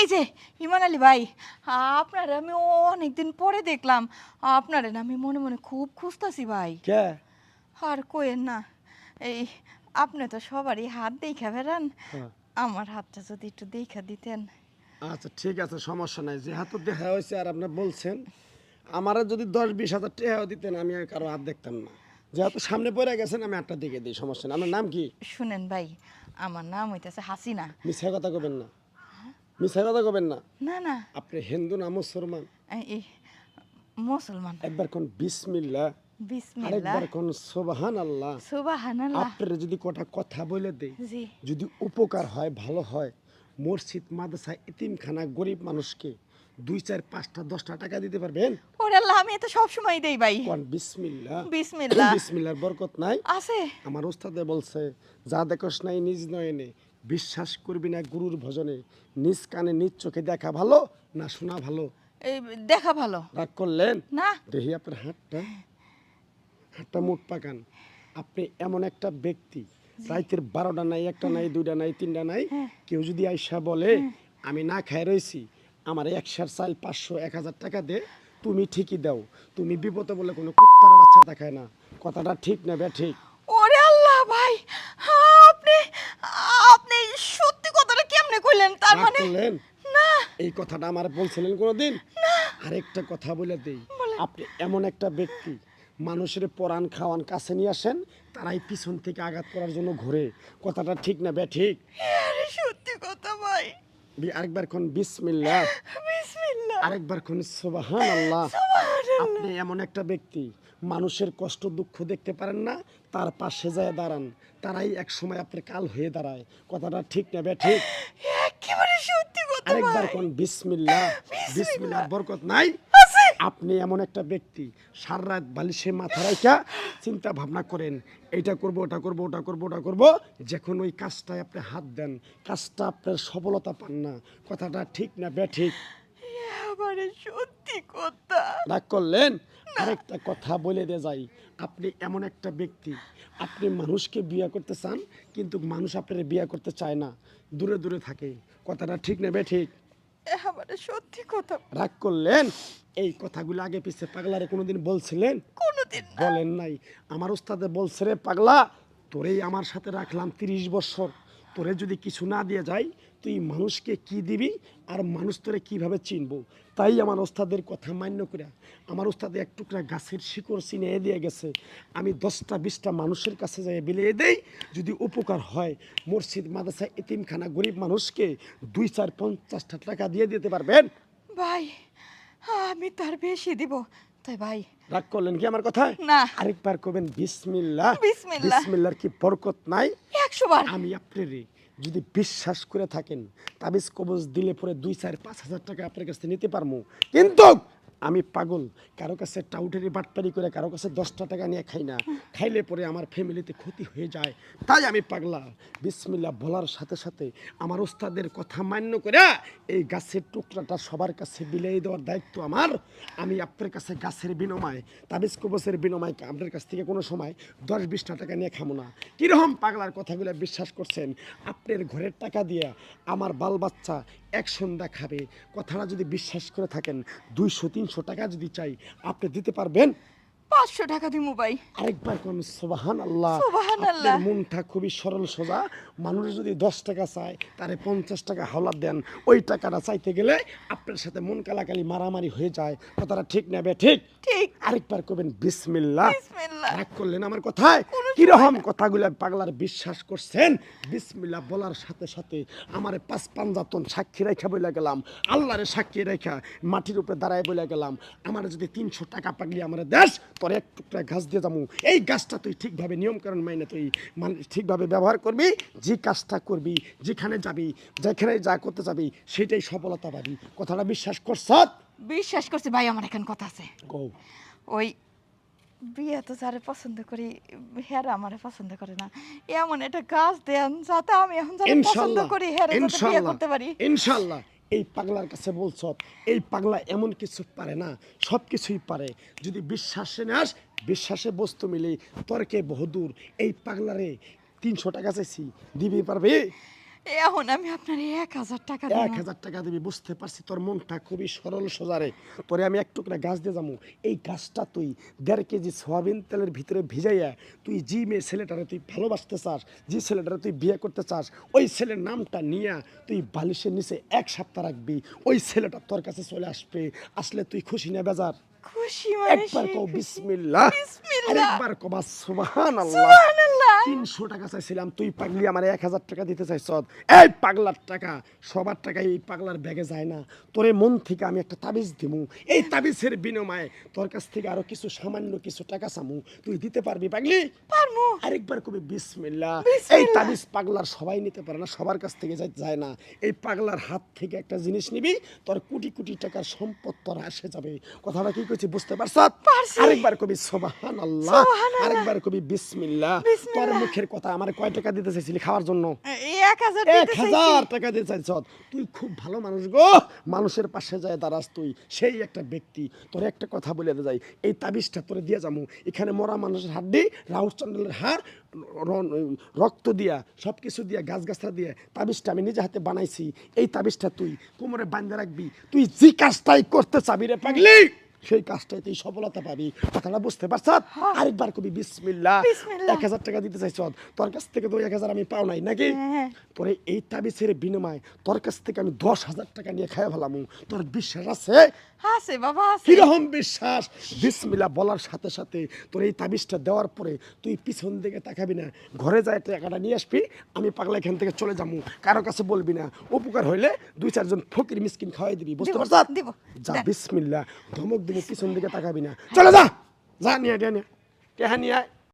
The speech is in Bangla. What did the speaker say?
এই যে ইমান আলী ভাই আপনার আমি অনেকদিন পরে দেখলাম। আপনারে না আমি মনে মনে খুব খুঁজতাছি ভাই। কে? আর কোয়েন না এই আপনি তো সবারই হাত দেখা বেড়ান। হ্যাঁ। আমার হাতটা যদি একটু দেখা দিতেন। আচ্ছা ঠিক আছে সমস্যা নাই। যেহেতু দেখা হয়েছে আর আপনি বলছেন আমারা যদি দশ বিশ হাজার টাকাও দিতেন আমি আর কারও হাত দেখতাম না। যেহেতু সামনে পড়ে গেছেন আমি আটটা দিকে দিই সমস্যা নেই। আপনার নাম কি? শুনেন ভাই আমার নাম হইতেছে হাসিনা। মিথ্যা কথা কবেন না। কথা কবেন না। না না। আপনি হিন্দু না মুসলমান? মুসলমান। একবার কোন বিসমিল্লাহ আরেকবার কোন সোবাহান আল্লাহ সুবহানাল্লাহ। আপনার যদি কটা কথা বলে দেই যদি উপকার হয় ভালো হয় মসজিদ মাদ্রাসা গরিব মানুষকে দুই চার পাঁচটা দশটা টাকা দিতে পারবেন? ওরে আল্লাহ আমি সব সময় দেই ভাই। কোন বিসমিল্লাহ? বরকত নাই? আছে। আমার ওস্তাদে বলছে যা দেখস নাই নিজ নয়নে। বিশ্বাস করবি না গুরুর ভজনে নিজ কানে নিজ চোখে দেখা ভালো না শোনা ভালো? এই দেখা ভালো। রাগ করলেন? না। দেখি আপনার হাতটা। হাতটা মুখ পাকান। আপনি এমন একটা ব্যক্তি রাইতের বারোটা নাই একটা নাই দুইটা নাই তিনটা নাই কেউ যদি আইসা বলে আমি না খাই রয়েছি আমার একশার চাল পাঁচশো এক হাজার টাকা দে তুমি ঠিকই দাও। তুমি বিপদে বলে কোনো কুত্তার বাচ্চা দেখায় না। কথাটা ঠিক না বে ঠিক ওরে আল্লাহ ভাই আপনি আপনি সত্যি কথাটা কেমনে কইলেন তার রাগ মানে? না। এই কথাটা আমার বলছিলেন কোনোদিন? আরেকটা কথা বলে দেই। আপনি এমন একটা ব্যক্তি মানুষের পরাণ খাওয়ান কাছে নিয়ে আসেন তারাই পিছন থেকে আঘাত করার জন্য ঘুরে। কথাটা ঠিক না বে ঠিক? সত্যি কথা ভাই। আরেকবার কোন বিসমিল্লাহ। বিসমিল্লাহ। আরেকবার কোন সুবাহান আল্লাহ আপনি এমন একটা ব্যক্তি মানুষের কষ্ট দুঃখ দেখতে পারেন না তার পাশে যায় দাঁড়ান। তারাই এক সময় আপনার কাল হয়ে দাঁড়ায়। কথাটা ঠিক না বে ঠিক? একেবারে সত্যি কথা আরেকবার কোন বিসমিল্লাহ বিসমিল্লাহ। বরকত নাই? আপনি এমন একটা ব্যক্তি সারা রাত বালিশে মাথা রাখা চিন্তা ভাবনা করেন এটা করব ওটা করব ওটা করব ওটা করব যখন ওই কাজটায় আপনি হাত দেন কাজটা আপনার সফলতা পান না। কথাটা ঠিক না বে ঠিক? এবারে সত্যি কথা। রাগ করলেন? আরেকটা কথা বলে দিয়ে যাই। আপনি এমন একটা ব্যক্তি আপনি মানুষকে বিয়ে করতে চান কিন্তু মানুষ আপনার বিয়ে করতে চায় না। দূরে দূরে থাকে। কথাটা ঠিক নেবে ঠিক? এবারে সত্যি কথা। রাগ করলেন? এই কথাগুলো আগে পিছে পাগলারে কোনোদিন বলছিলেন? কোনোদিন বলেন নাই। আমার ওস্তাদে বলছে রে পাগলা তোরেই আমার সাথে রাখলাম তিরিশ বছর। তোরে যদি কিছু না দিয়ে যাই তুই মানুষকে কি দিবি আর মানুষ তোরে কীভাবে চিনবো? তাই আমার ওস্তাদের কথা মান্য করে আমার ওস্তাদে এক টুকরা গাছের শিকড় চিনে দিয়ে গেছে। আমি দশটা বিশটা মানুষের কাছে যাই বিলিয়ে দেই যদি উপকার হয় মসজিদ মাদ্রাসা এতিমখানা গরিব মানুষকে দুই চার পঞ্চাশটা টাকা দিয়ে দিতে পারবেন? ভাই আমি তার বেশি দিব। তাই ভাই। রাগ করলেন কি আমার কথা না। আরেকবার করবেন বিসমিল্লাহ। বিসমিল্লাহ। বিসমিল্লাহর কি বরকত নাই? একশো বার। আমি আপনারে যদি বিশ্বাস করে থাকেন, তাবিজ কবজ দিলে পরে দুই, চার, পাঁচ হাজার টাকা আপনার কাছে নিতে পারব কিন্তু আমি পাগল, কারও কাছে টাউটারি বাটপারি করে কারও কাছে দশটা টাকা নিয়ে খাই না। খাইলে পরে আমার ফ্যামিলিতে ক্ষতি হয়ে যায়, তাই আমি পাগলা। বিসমিল্লা বলার সাথে সাথে আমার ওস্তাদের কথা মান্য করে এই গাছের টুকরাটা সবার কাছে বিলিয়ে দেওয়ার দায়িত্ব আমার। আমি আপনার কাছে গাছের বিনিময়, তাবিজ কবচের বিনিময় আপনার কাছ থেকে কোনো সময় দশ বিশটা টাকা নিয়ে খামো না? কীরকম পাগলার কথাগুলো বিশ্বাস করছেন? আপনার ঘরের টাকা দিয়ে আমার বাল বাচ্চা এক সন্ধ্যা খাবে। কথাটা যদি বিশ্বাস করে থাকেন, দুইশো, তিনশো টাকা যদি চাই আপনি দিতে পারবেন? পাঁচশো টাকা দিমু ভাই। আরেকবার কোন সোবাহান আল্লাহ। আপনার মনটা খুবই সরল সোজা। মানুষ যদি দশ টাকা চায় তারে পঞ্চাশ টাকা হাওলাত দেন। ওই টাকাটা চাইতে গেলে আপনার সাথে মন কালাকালি মারামারি হয়ে যায়। কথাটা ঠিক নেবে ঠিক? ঠিক। আরেকবার বিসমিল্লাহ। বিসমিল্লাহ। রাগ করলেন আমার কথায়? কীরকম কথাগুলো পাগলার বিশ্বাস করছেন? বিসমিল্লাহ বলার সাথে সাথে আমারে পাঁচ পাঞ্জাতন সাক্ষী রেখা বলে গেলাম। আল্লাহরে সাক্ষী রেখা মাটির উপরে দাঁড়ায় বলে গেলাম। আমার যদি তিনশো টাকা পাগলি আমার দেশ তোর এক টুকরা গাছ দিয়ে যাব। এই গাছটা তুই ঠিকভাবে নিয়মকানুন মাইনে তুই মানে ঠিকভাবে ব্যবহার করবি যে কাজটা করবি যেখানে যাবি যেখানে যা করতে যাবি সেটাই সফলতা পাবি। কথাটা বিশ্বাস করছ? বিশ্বাস করছি ভাই আমার এখন কথা আছে। ওই বিয়ে তো যারে পছন্দ করি হেরা আমারে পছন্দ করে না। এমন একটা গাছ দেন যাতে আমি এখন যারে পছন্দ করি হেরা যাতে বিয়ে করতে পারি। ইনশাল্লাহ। এই পাগলার কাছে বলছ এই পাগলা এমন কিছু পারে না সব কিছুই পারে। যদি বিশ্বাসে নাস বিশ্বাসে বস্তু মিলে তর্কে বহুদূর এই পাগলারে তিনশো টাকা চাইছি দিবি পারবে? এখন আমি আপনার এক হাজার টাকা এক হাজার টাকা দিবি, বুঝতে পারছি তোর মনটা খুবই সরল সোজারে তোরে আমি এক টুকরা গাছ দিয়ে যাব। এই গাছটা তুই দেড় কেজি সয়াবিন তেলের ভিতরে ভিজাইয়া তুই যে মেয়ে ছেলেটারে তুই ভালোবাসতে চাস, যে ছেলেটারে তুই বিয়ে করতে চাস, ওই ছেলের নামটা নিয়ে তুই বালিশের নিচে এক সপ্তাহ রাখবি। ওই ছেলেটা তোর কাছে চলে আসবে। আসলে তুই খুশি না, বেজার। খুশি মানে একবার কও বিসমিল্লাহ। আরেকবার কবা সুবহানাল্লাহ। সুবহানাল্লাহ। তিনশো টাকা চাইছিলাম তুই পাগলি আমার এক হাজার টাকা দিতে চাইছ। এই পাগলার টাকা সবার টাকা এই পাগলার ব্যাগে যায় না। তোরে মন থেকে আমি একটা তাবিজ দিমু। এই তাবিজের বিনিময়ে তোর কাছ থেকে আরও কিছু সামান্য কিছু টাকা চামু। তুই দিতে পারবি পাগলি? পারমু। আরেকবার কবি বিসমিল্লাহ। এই তাবিজ পাগলার সবাই নিতে পারে না সবার কাছ থেকে যায়- যায় না। এই পাগলার হাত থেকে একটা জিনিস নিবি তোর কোটি কোটি টাকার সম্পদ তোর আসে যাবে। কথাটা কি কইছি বুঝতে পারছ? আরেকবার কবি সোবাহান আল্লাহ আরেকবার কবি বিসমিল্লাহ। তোর মুখের কথা আমার কয় টাকা দিতে চাইছিলি খাওয়ার জন্য? এক হাজার এক দিতে চাইছি। টাকা তুই খুব ভালো মানুষ গো। মানুষের পাশে যায় দাঁড়াস তুই। সেই একটা ব্যক্তি। তোর একটা কথা বলে যাই। এই তাবিজটা তোরে দিয়ে যাব এখানে মরা মানুষের হাড্ডি রাউস চন্ডলের হাড় রক্ত দিয়া সব কিছু দিয়া গাছ গাছরা দিয়ে তাবিজটা আমি নিজে হাতে বানাইছি। এই তাবিজটা তুই কোমরে বান্ধে রাখবি। তুই যে কাজটাই করতে চাবি রে পাগলি! সেই কাজটাই তুই সফলতা পাবি। কথাটা বুঝতে পারছ? আরেকবার কবি বিসমিল্লাহ। বিসমিল্লাহ। এক হাজার টাকা দিতে চাইছ? তোর কাছ থেকে তো এক হাজার আমি পাও নাই নাকি? হ্যাঁ। তোরে এই তাবিজের বিনিময় তোর কাছ থেকে আমি দশ হাজার টাকা নিয়ে খাই ফেলামু। তোর বিশ্বাস আছে? আছে বাবা কীরকম বিশ্বাস? বিসমিল্লা বলার সাথে সাথে তোর এই তাবিজটা দেওয়ার পরে তুই পিছন দিকে তাকাবি না। ঘরে যায় টাকাটা নিয়ে আসবি আমি পাগলা এখান থেকে চলে যাব কারও কাছে বলবি না। উপকার হইলে দুই চারজন ফকির মিসকিন খাওয়াই দিবি বুঝতে পারছ। যা দেন। বিসমিল্লা ধমক দিবি। পিছন দিকে তাকাবি না। চলে যা। যা নিয়ে নিয়ে টেহা নিয়ে